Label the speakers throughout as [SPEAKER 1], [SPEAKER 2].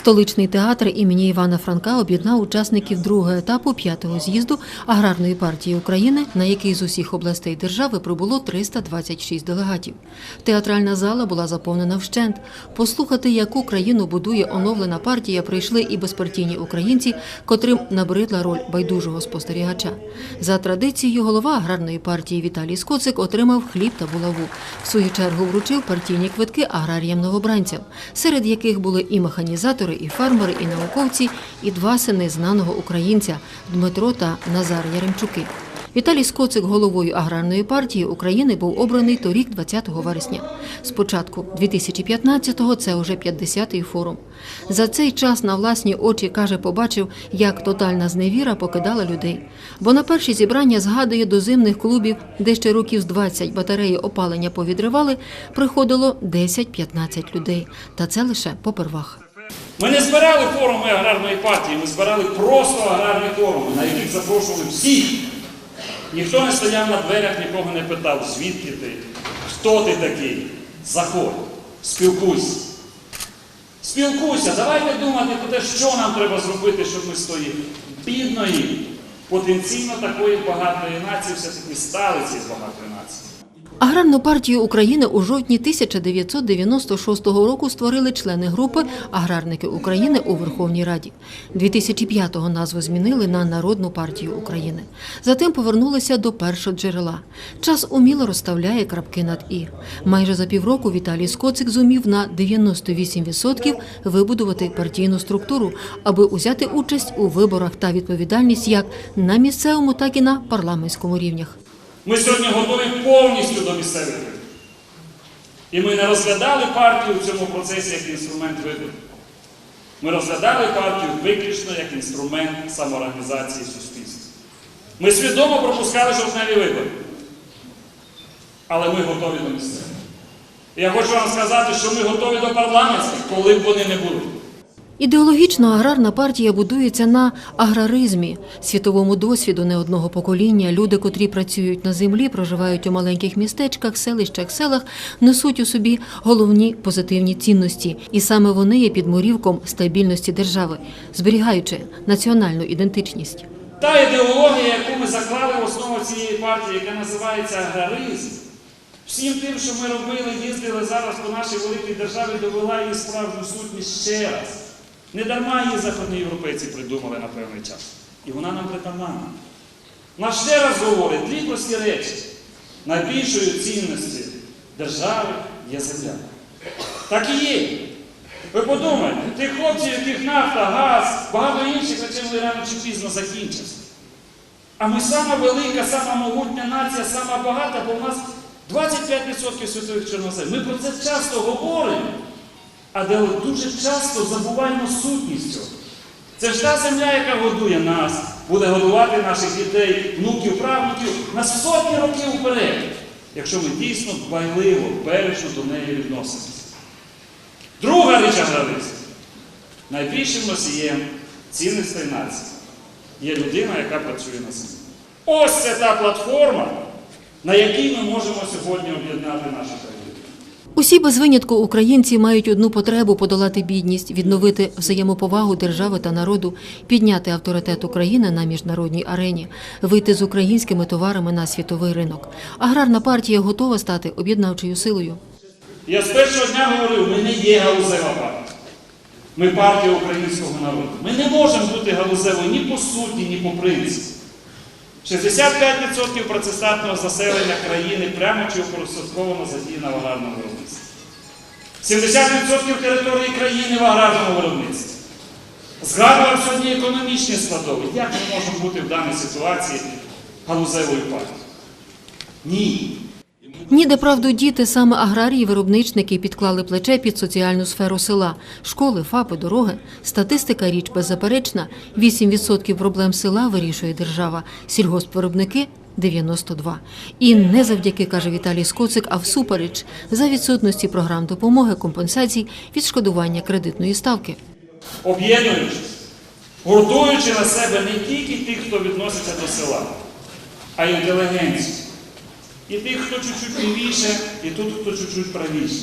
[SPEAKER 1] Столичний театр імені Івана Франка об'єднав учасників другого етапу п'ятого з'їзду аграрної партії України, на який з усіх областей держави прибуло 326 делегатів. Театральна зала була заповнена вщент. Послухати, яку країну будує оновлена партія, прийшли і безпартійні українці, котрим набридла роль байдужого спостерігача. За традицією, голова аграрної партії Віталій Скоцик отримав хліб та булаву. В свою чергу вручив партійні квитки аграріям-новобранцям, серед яких були і механізатори, і фермери, і науковці, і два сини знаного українця Дмитро та Назар Яремчуки. Віталій Скоцик головою аграрної партії України був обраний торік 20 вересня. Спочатку 2015-го це уже 50-й форум. За цей час на власні очі каже, побачив, як тотальна зневіра покидала людей. Бо на перші зібрання згадує до зимних клубів, де ще років з 20 батареї опалення повідривали, приходило 10-15 людей. Та це лише попервах.
[SPEAKER 2] Ми не збирали форуми аграрної партії, ми збирали просто аграрні форуми, на яких запрошували всіх. Ніхто не стояв на дверях, нікого не питав, звідки ти, хто ти такий. Заходь, спілкуйся. Спілкуйся, давайте думати про те, що нам треба зробити, щоб ми з тої бідної, потенційно такої багатої нації все-таки стали цією багатою нацією.
[SPEAKER 1] Аграрну партію України у жовтні 1996 року створили члени групи Аграрники України у Верховній Раді. 2005-го назву змінили на Народну партію України. Затим повернулися до першого джерела. Час уміло розставляє крапки над і. Майже за півроку Віталій Скоцик зумів на 98% вибудувати партійну структуру, аби узяти участь у виборах та відповідальність як на місцевому, так і на парламентському рівнях.
[SPEAKER 2] Ми сьогодні готові повністю до місцевих виборів. І ми не розглядали партію в цьому процесі як інструмент виборів. Ми розглядали партію виключно як інструмент самоорганізації суспільства. Ми свідомо пропускали жовтневі вибори. Але ми готові до місцевих. І я хочу вам сказати, що ми готові до парламентських, коли б вони не були.
[SPEAKER 1] Ідеологічно аграрна партія будується на аграризмі, світовому досвіду не одного покоління. Люди, котрі працюють на землі, проживають у маленьких містечках, селищах, селах, несуть у собі головні позитивні цінності, і саме вони є підмурівком стабільності держави, зберігаючи національну ідентичність.
[SPEAKER 2] Та ідеологія, яку ми заклали в основу цієї партії, яка називається аграризм, всім тим, що ми робили, їздили зараз по нашій великій державі, довела її справжню сутність ще раз. Не дарма її західні європейці придумали на певний час. І вона нам притаманна. Вона ще раз говорить дві прості речі. Найбільшою цінності держави є земля. Так і є. Ви подумайте, тих хлопців, яких нафта, газ, багато інших речей вони рано чи пізно закінчаться. А ми сама велика, сама могутня нація, сама багата, бо в нас 25% світових чорнозем. Ми про це часто говоримо, але дуже часто забуваємо сутність цього. Це ж та земля, яка годує нас, буде годувати наших дітей, внуків, правнуків на сотні років вперед, якщо ми дійсно дбайливо, бережно до неї відносимося. Друга річ аграризм. Найбільшим носієм цінностей нації є людина, яка працює на землі. Ось це та платформа, на якій ми можемо сьогодні об'єднати нашу країну.
[SPEAKER 1] Усі без винятку українці мають одну потребу подолати бідність, відновити взаємоповагу держави та народу, підняти авторитет України на міжнародній арені, вийти з українськими товарами на світовий ринок. Аграрна партія готова стати об'єднавчою силою.
[SPEAKER 2] Я з першого дня говорив, ми не є галузева партія. Ми партія українського народу. Ми не можемо бути галузевою ні по суті, ні по принципу. 65% працездатного населення країни прямо чи опосередковано задіяно в аграрному виробництві. 70% території країни в аграрному виробництві. Згадував сьогодні економічні складові. Як ми можемо бути в даній ситуації галузевою партією? Ні.
[SPEAKER 1] Ніде правду діти, саме аграрії, виробничники підклали плече під соціальну сферу села. Школи, ФАПи, дороги. Статистика річ беззаперечна. 8% проблем села вирішує держава. Сільгоспвиробники 92. І не завдяки, каже Віталій Скоцик, а всупереч за відсутності програм допомоги, компенсацій, відшкодування кредитної ставки.
[SPEAKER 2] об'єднуючись, гуртуючи на себе не тільки тих, хто відноситься до села, а й інтелігенцію. І тих, хто чуть-чуть лівіше, і тут, хто чуть-чуть правіше.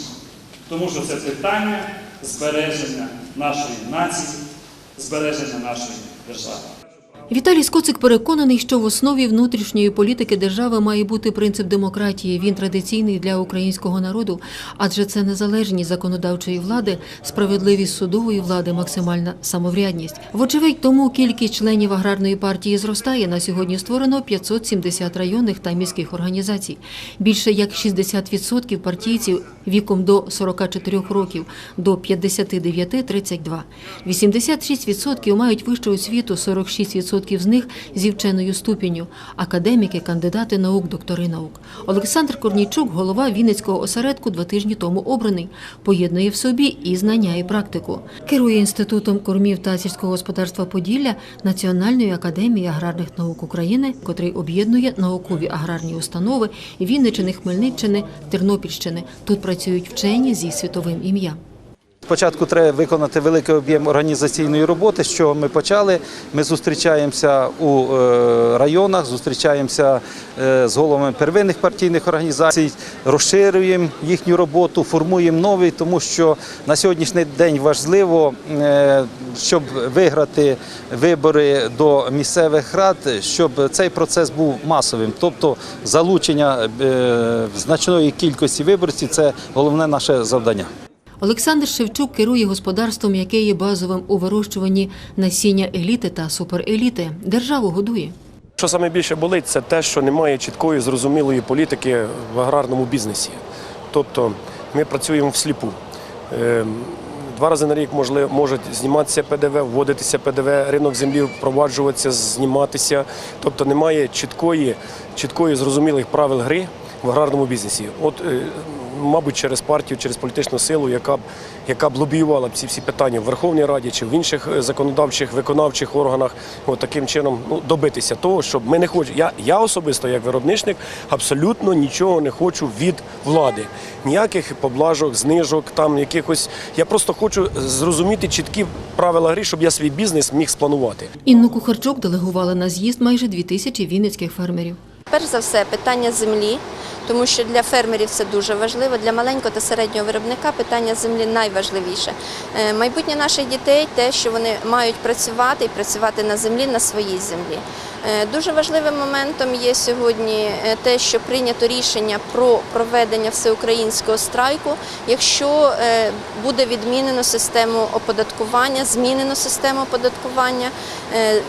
[SPEAKER 2] Тому що це питання збереження нашої нації, збереження нашої держави.
[SPEAKER 1] Віталій Скоцик переконаний, що в основі внутрішньої політики держави має бути принцип демократії. Він традиційний для українського народу, адже це незалежність законодавчої влади, справедливість судової влади, максимальна самоврядність. Вочевидь, тому кількість членів аграрної партії зростає. На сьогодні створено 570 районних та міських організацій. Більше як 60% партійців віком до 44 років, до 59 – 32. 86% мають вищу освіту, 46% з них зі вченою ступінню, академіки, кандидати наук, доктори наук. Олександр Корнійчук, голова Вінницького осередку, два тижні тому обраний, поєднує в собі і знання, і практику. Керує інститутом кормів та сільського господарства Поділля Національної академії аграрних наук України, котрий об'єднує наукові аграрні установи Вінничини, Хмельниччини, Тернопільщини. Тут працюють вчені зі світовим ім'ям.
[SPEAKER 3] Спочатку треба виконати великий об'єм організаційної роботи. З чого ми почали? Ми зустрічаємося у е, районах, зустрічаємося е, з головами первинних партійних організацій, розширюємо їхню роботу, формуємо новий, тому що на сьогоднішній день важливо, е, щоб виграти вибори до місцевих рад, щоб цей процес був масовим. Тобто залучення значної кількості виборців це головне наше завдання.
[SPEAKER 1] Олександр Шевчук керує господарством, яке є базовим у вирощуванні насіння еліти та супереліти. Державу годує.
[SPEAKER 4] Що саме більше болить, це те, що немає чіткої зрозумілої політики в аграрному бізнесі. Тобто ми працюємо всліпу. Ем, Два рази на рік може зніматися ПДВ, вводитися ПДВ, ринок землі впроваджуватися, зніматися. Тобто немає чіткої, чіткої зрозумілих правил гри в аграрному бізнесі. От, е, мабуть, через партію, через політичну силу, яка б, яка б лобіювала б ці всі питання в Верховній Раді чи в інших е, законодавчих, виконавчих органах, от таким чином ну, добитися того, щоб ми не хочемо. Я, я особисто, як виробничник, абсолютно нічого не хочу від влади. Ніяких поблажок, знижок, там якихось. Я просто хочу зрозуміти чіткі правила гри, щоб я свій бізнес міг спланувати.
[SPEAKER 1] Інну Кухарчук делегували на з'їзд майже дві тисячі вінницьких фермерів.
[SPEAKER 5] Перш за все, питання землі, тому що для фермерів це дуже важливо. Для маленького та середнього виробника питання землі найважливіше. Е, Майбутнє наших дітей те, що вони мають працювати і працювати на землі, на своїй землі. Е, Дуже важливим моментом є сьогодні е, те, що прийнято рішення про проведення всеукраїнського страйку, якщо е, буде відмінено систему оподаткування, змінено систему оподаткування,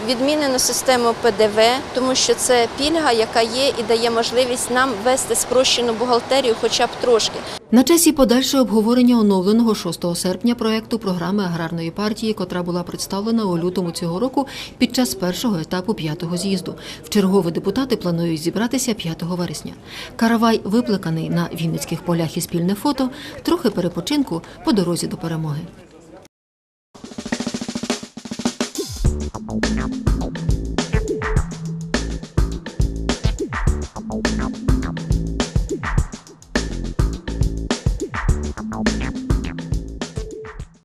[SPEAKER 5] відмінено систему ПДВ, тому що це пільга, яка є і дає можливість нам вести спрощену бухгалтерію, хоча б трошки.
[SPEAKER 1] На часі подальше обговорення оновленого 6 серпня проекту програми аграрної партії, котра була представлена у лютому цього року під час першого етапу п'ятого з'їзду. В чергове депутати планують зібратися 5 вересня. Каравай виплеканий на вінницьких полях і спільне фото, трохи перепочинку по дорозі до перемоги.